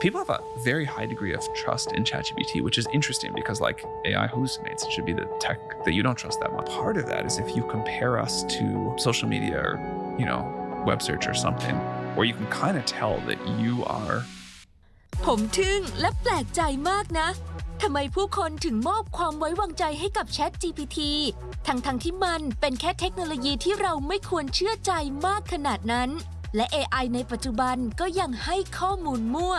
people have a very high degree of trust in ChatGPT, which is interesting because like AI hallucinates, it should be the tech that you don't trust that much. Part of that is if you compare us to social media or, you know, web search or something, where you can kind of tell that you are ผมทึ่งและแปลกใจมากนะ ทำไมผู้คนถึงมอบความไว้วางใจให้กับ Chat GPT ทั้งทั้งๆที่มันเป็นแค่เทคโนโลยีที่เราไม่ควรเชื่อใจมากขนาดนั้น และ AI ในปัจจุบันก็ยังให้ข้อมูลมั่ว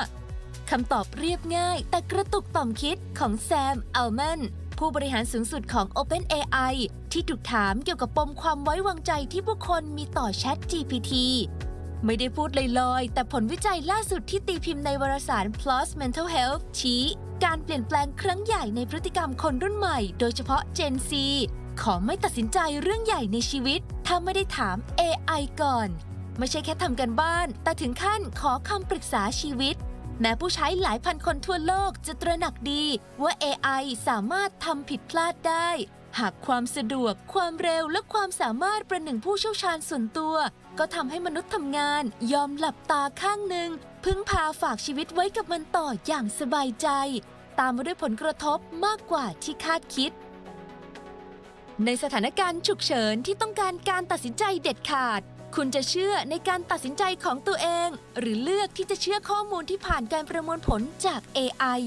คำตอบเรียบง่าย แต่กระตุกต่อมคิดของแซม อัลแมนผู้บริหารสูงสุดของ OpenAI ที่ถูกถามเกี่ยวกับปมความไว้วางใจที่ผู้คนมีต่อ Chat GPT ไม่ได้พูดลอยๆ แต่ผลวิจัยล่าสุดที่ตีพิมพ์ในวารสาร PLOS Mental Health ชี้ การเปลี่ยนแปลงครั้งใหญ่ในพฤติกรรมคนรุ่นใหม่ โดยเฉพาะ Gen Z ขอไม่ตัดสินใจเรื่องใหญ่ในชีวิต ถ้าไม่ได้ถาม AI ก่อน ไม่ใช่แค่ทำกันบ้าน แต่ถึงขั้นขอคำปรึกษาชีวิต แม้ผู้ใช้หลายพันคนทั่วโลกจะตระหนักดีว่า AI สามารถทำผิดพลาดได้ หากความสะดวก ความเร็วและความสามารถประหนึ่งผู้เชี่ยวชาญส่วนตัว ก็ทำให้มนุษย์ทำงาน ยอมหลับตาข้างหนึ่ง พึ่งพาฝากชีวิตไว้กับมันต่ออย่างสบายใจ ตามมาด้วยผลกระทบมากกว่าที่คาดคิดในสถานการณ์ฉุกเฉินที่ต้องการการตัดสินใจเด็ดขาด คุณจะเชื่อในการตัดสินใจของตัวเอง หรือเลือกที่จะเชื่อข้อมูลที่ผ่านการประมวลผลจาก AI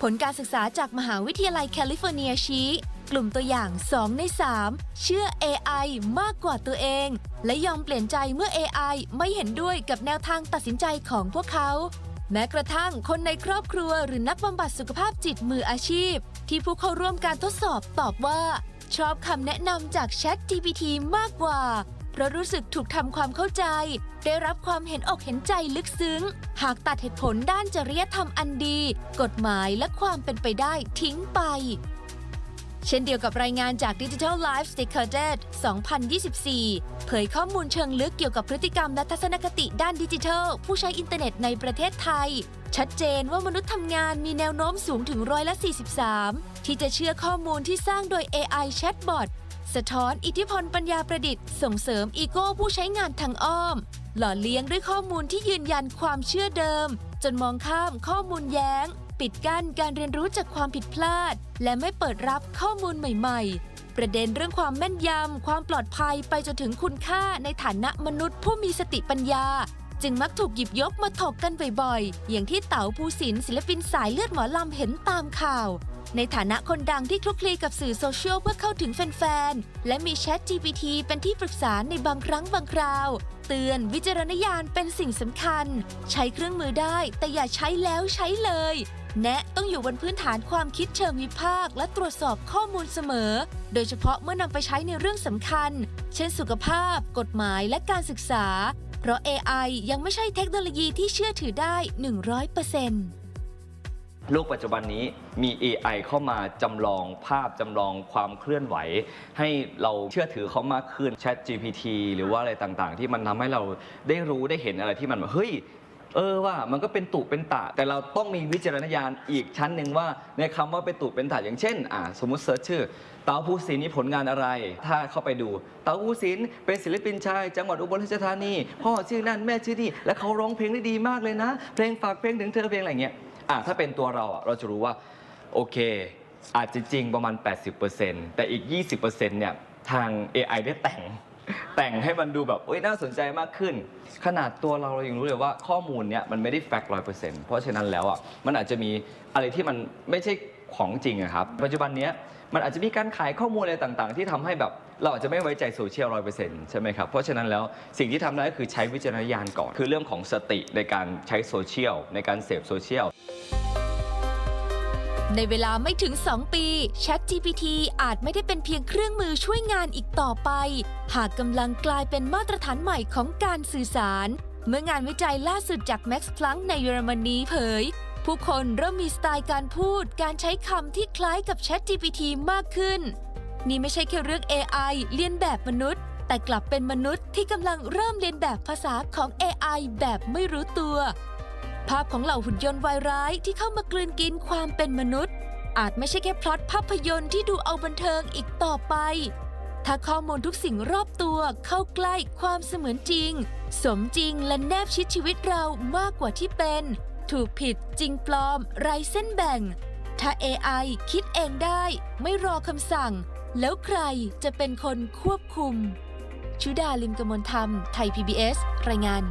ผลการศึกษาจากมหาวิทยาลัยแคลิฟอร์เนียชี้ กลุ่มตัวอย่าง 2 ใน 3 เชื่อ AI มากกว่าตัวเอง และยอมเปลี่ยนใจเมื่อ AI ไม่เห็นด้วยกับแนวทางตัดสินใจของพวกเขา แม้กระทั่งคนในครอบครัวหรือนักบำบัดสุขภาพจิตมืออาชีพ ที่ผู้เข้าร่วมการทดสอบตอบว่า ชอบคำแนะนำจาก Chat GPT มากกว่า เพราะรู้สึกถูกทำความเข้าใจ ได้รับความเห็นอกเห็นใจลึกซึ้ง หากตัดเหตุผลด้านจริยธรรมอันดี กฎหมายและความเป็นไปได้ทิ้งไป เช่นเดียวกับรายงานจาก Digital Life Decoded 2024 เผยข้อมูลเชิงลึกเกี่ยวกับพฤติกรรมและทัศนคติด้านดิจิทัล ผู้ใช้อินเทอร์เน็ตในประเทศไทย ชัดเจนว่ามนุษย์ทำงานมีแนวโน้มสูงถึงร้อยละ 43 ที่จะเชื่อข้อมูลที่สร้างโดย AI Chatbot สะท้อนอิทธิพลปัญญาประดิษฐ์ ส่งเสริมอีโก้ผู้ใช้งานทางอ้อม หล่อเลี้ยงด้วยข้อมูลที่ยืนยันความเชื่อเดิม จนมองข้ามข้อมูลแย้ง ปิดกั้นการเรียนรู้จากความผิดพลาด และไม่เปิดรับข้อมูลใหม่ๆ ประเด็นเรื่องความแม่นยำ ความปลอดภัยไปจนถึงคุณค่าในฐานะมนุษย์ผู้มีสติปัญญา จึงมักถูกหยิบยกมาถกกันบ่อยๆ อย่างที่เต๋าภูสินศิลปินสายเลือดหมอลำเห็นตามข่าว ในฐานะคนดังที่คลุกคลีกับสื่อโซเชียลเพื่อเข้าถึงแฟนๆ และมี Chat GPT เป็นที่ปรึกษาในบางครั้งบางคราว เตือนวิจารณญาณเป็นสิ่งสำคัญ ใช้เครื่องมือได้แต่อย่าใช้แล้วใช้เลย แนะต้องอยู่บนพื้นฐานความคิดเชิงวิพากษ์และตรวจสอบข้อมูลเสมอ โดยเฉพาะเมื่อนำไปใช้ในเรื่องสำคัญ เช่นสุขภาพ กฎหมายและการศึกษา เพราะ AI ยังไม่ใช่เทคโนโลยีที่เชื่อถือได้ 100% โลกปัจจุบันนี้มี AI เข้ามาจำลองภาพจำลองความเคลื่อนไหว ให้เราเชื่อถือเขามากขึ้น Chat GPT หรือว่าอะไรต่างๆ ที่มันทำให้เราได้รู้ได้เห็นอะไรที่มันแบบเฮ้ย เออว่ามันก็เป็นตุเป็นตะ แต่เราต้องมีวิจารณญาณอีกชั้นหนึ่งว่าในคำว่าเป็นตุเป็นตะอย่างเช่นอ่าสมมุติเซิร์ชชื่อ เต๋าภูสินนี่ผลงานอะไร ถ้าเข้าไปดู เต๋าภูสินเป็นศิลปินชายจังหวัดอุบลราชธานี พ่อชื่อนั่นแม่ชื่อนี่และเขาร้องเพลงได้ดีมากเลยนะ เพลงฝากเพลงถึงเธอเพลงอะไรเงี้ย อะถ้าเป็นตัวเราอะเราจะรู้ว่าโอเค อาจจะจริงประมาณ 80%แต่อีก 20%เนี่ยทาง AI ได้แต่งแต่งให้มันดูแบบเอ้ยน่าสนใจมากขึ้น ขนาดตัวเราเรายังรู้เลยว่าข้อมูลเนี่ยมันไม่ได้แฟกต์ร้อยเปอร์เซ็นต์เพราะฉะนั้นแล้วอะมันอาจจะมีอะไรที่มันไม่ใช่ของจริงอะครับ ปัจจุบันเนี้ยมันอาจจะมีการขายข้อมูลอะไรต่างๆ ที่ทำให้แบบเราอาจจะไม่ไว้ใจโซเชียลร้อยเปอร์เซ็นต์ใช่ไหมครับ เพราะฉะนั้นแล้วสิ่งที่ทำได้ก็คือใช้วิจารณญาณก่อน คือเรื่องของสติในการใช้โซเชียลในการเสพโซเชียล ในเวลาไม่ถึง 2 ปี ChatGPT อาจไม่ได้เป็นเพียงเครื่องมือช่วยงานอีกต่อไป หากกำลังกลายเป็นมาตรฐานใหม่ของการสื่อสาร เมื่องานวิจัยล่าสุดจาก Max Planck ในเยอรมนีเผย ผู้คนเริ่มมีสไตล์การพูด การใช้คำที่คล้ายกับ ChatGPT มากขึ้น นี่ไม่ใช่แค่เรื่อง AI เลียนแบบมนุษย์ แต่กลับเป็นมนุษย์ที่กำลังเริ่มเลียนแบบภาษาของ AI แบบไม่รู้ตัว ภาพของเหล่าหุ่นยนต์วายร้ายที่เข้ามากลืนกินความเป็นมนุษย์ อาจไม่ใช่แค่พล็อตภาพยนตร์ที่ดูเอาบันเทิงอีกต่อไป ถ้าข้อมูลทุกสิ่งรอบตัวเข้าใกล้ความเสมือนจริง สมจริงและแนบชิดชีวิตเรามากกว่าที่เป็น ถูกผิดจริงปลอม ไร้เส้นแบ่ง ถ้า AI คิดเองได้ ไม่รอคำสั่ง แล้วใครจะเป็นคนควบคุมชุดาลิมกมลธรรม ไทย PBS รายงาน